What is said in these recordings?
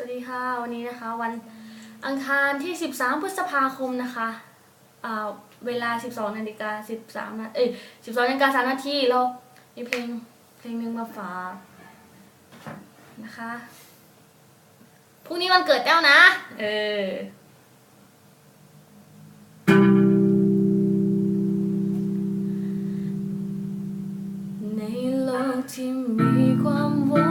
สวัสดีค่ะ วันนี้นะคะ วันอังคารที่ 13 พฤษภาคมนะคะเวลา 12นาฬิกา13นาเอ้ย12นาฬิกา3นาทีเรามีเพลงเพลงหนึ่งมาฝากนะคะพรุ่งนี้วันเกิดแต้วนะ เออในโลกที่มีความวุ่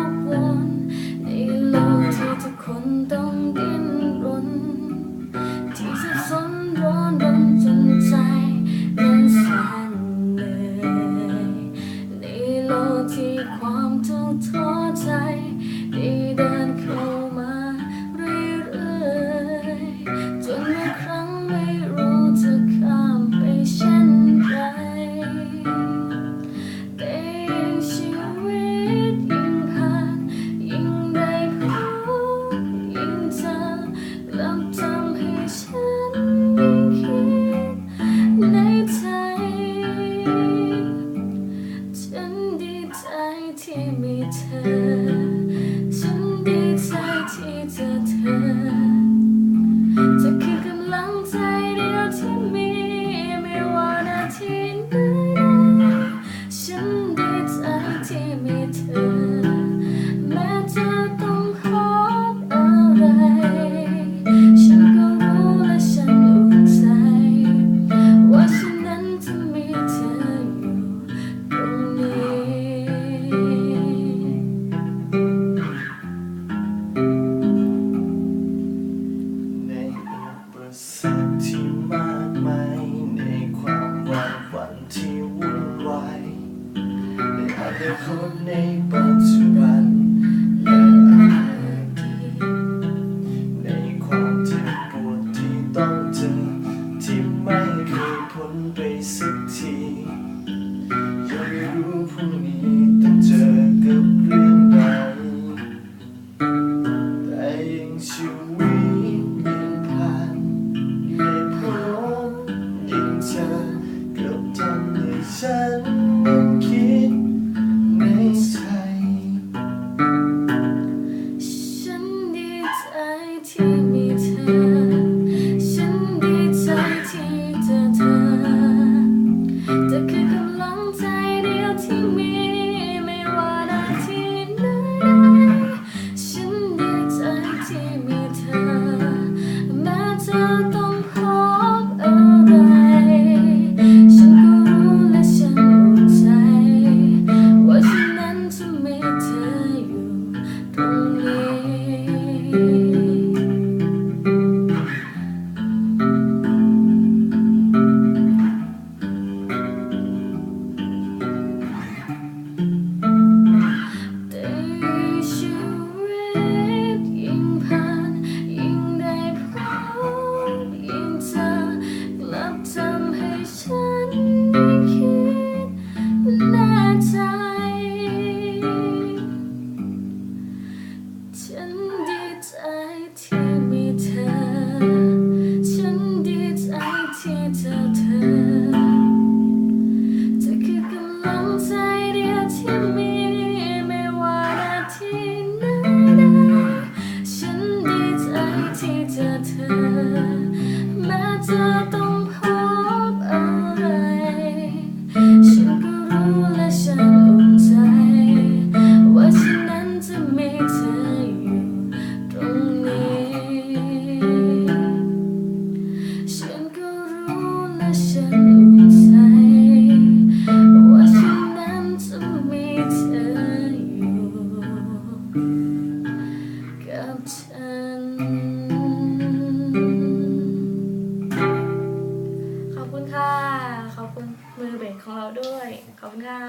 rentre. คนในปัจจุบันและอนาตในความเจ็ปวดที่ต้องเจอที่ไม่เคยพ้นไปสักทียังรู้พรุ่งนี้ต้องเจอกับเรื่องใดแต่ยังชีวิตยังผ่นไม่พ้นยิ่งเธอกลัทำให้ฉันคิด 爱情。 มือเบสของเราด้วย ขอบคุณค่ะ